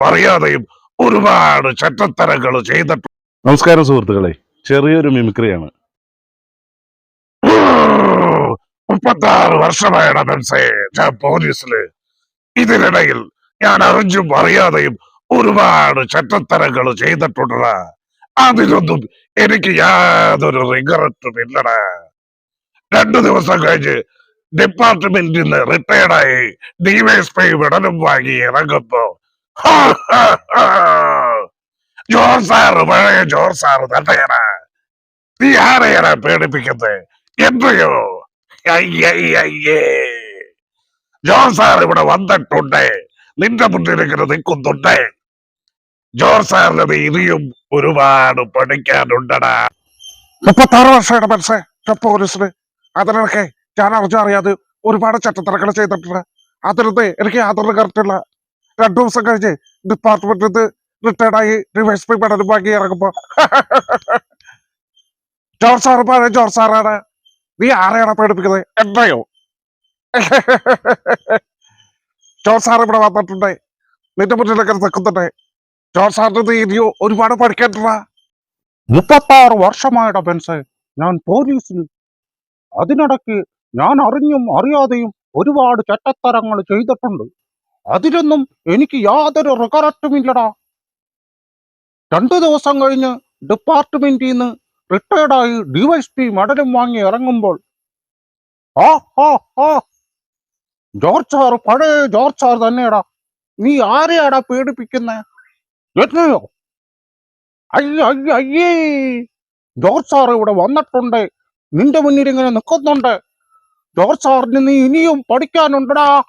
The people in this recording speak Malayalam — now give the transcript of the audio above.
അറിയാതെയും ഒരുപാട് ചട്ടത്തരങ്ങൾ ചെയ്തിട്ടുണ്ട് നമസ്കാരം സുഹൃത്തുക്കളെ. ചെറിയൊരു മിമിക്രിയാണ്. മുപ്പത്താറ് വർഷമായുടെ ബെൻസേ ഞാൻ പോലീസിൽ. ഇതിനിടയിൽ ഞാൻ അറിഞ്ഞും അറിയാതെയും ഒരുപാട് ചട്ടത്തരങ്ങൾ ചെയ്തിട്ടുണ്ട് അതിലൊന്നും എനിക്ക് യാതൊരു റിഗറട്ടും ഇല്ലടാ. രണ്ടു ദിവസം കഴിഞ്ഞ് ഡിപ്പാർട്ട്മെന്റിൽ നിന്ന് റിട്ടയർഡായി ഡിവൈഎസ്പി വിടലും വാങ്ങി ഇറങ്ങുമ്പോ. ജോർജ് സാറ് പഴയ ജോർജ് സാറ് തന്നെയാണ്. നീ ആരെയാണ് പേടിപ്പിക്കുന്നത്? എന്തയോ അയ്യയ്യയ്യേ. ജോർജ് സാർ ഇവിടെ വന്നിട്ടുണ്ട്. നിന്റെ മുന്നിൽ നിൽക്കുന്നുണ്ട്. ജോർജ് സാറിന് ഇനിയും ഒരുപാട് പഠിക്കാനുണ്ടടാ. മുപ്പത്താറ് വർഷമാണ് മനസ്സേ പോലീസിന് അതിനൊക്കെ ഞാൻ അറിഞ്ഞറിയാതെ ഒരുപാട് ചട്ടത്തരങ്ങൾ ചെയ്തിട്ടുണ്ട്. അതിലൊന്ന് എനിക്ക് യാതൊരു കറക്റ്റില്ല രണ്ടു ദിവസം കഴിഞ്ഞ് ഡിപ്പാർട്ട്മെന്റിൽ നിന്ന് റിട്ടയർഡായി റിവേഴ്സ് പേ വാങ്ങി ഇറങ്ങുമ്പോ. ജോർജ് സാറ് പഴയ ജോർജ് സാറാണ്. നീ ആരെയാണ് പേടിപ്പിക്കുന്നത്? എന്നെയോ? ജോർജ് സാർ ഇവിടെ വന്നിട്ടുണ്ട്. നിന്റെ മുന്നിലൊക്കെ നിൽക്കുന്നുണ്ട്. ജോർജ് സാറിന് നീ ഇനിയോ ഒരുപാട് പഠിക്കേണ്ടതാ. മുപ്പത്താറ് വർഷമായുടെ ബെൻസ്. ഞാൻ പോലീസിൽ അതിനിടയ്ക്ക് ഞാൻ അറിഞ്ഞും അറിയാതെയും ഒരുപാട് ചട്ടത്തരങ്ങൾ ചെയ്തിട്ടുണ്ട്. അതിലൊന്നും എനിക്ക് യാതൊരു റിഗററ്റുമില്ലടാ രണ്ടു ദിവസം കഴിഞ്ഞ് ഡിപ്പാർട്ട്മെന്റിൽ നിന്ന് റിട്ടയർഡായി ഡിവൈഎസ്പി മെഡലും വാങ്ങി ഇറങ്ങുമ്പോൾ ജോർജ് സാർ പഴയ ജോർജ് സാർ തന്നെയടാ. നീ ആരെയാടാ പേടിപ്പിക്കുന്നേ? എന്നെയോ? അയ്യ അയ്യേ ജോർജ് സാർ ഇവിടെ വന്നിട്ടുണ്ട്. നിന്റെ മുന്നിൽ ഇങ്ങനെ നിൽക്കുന്നുണ്ട്. ജോർജ് സാറിന് നീ ഇനിയും പഠിക്കാനുണ്ടടാ.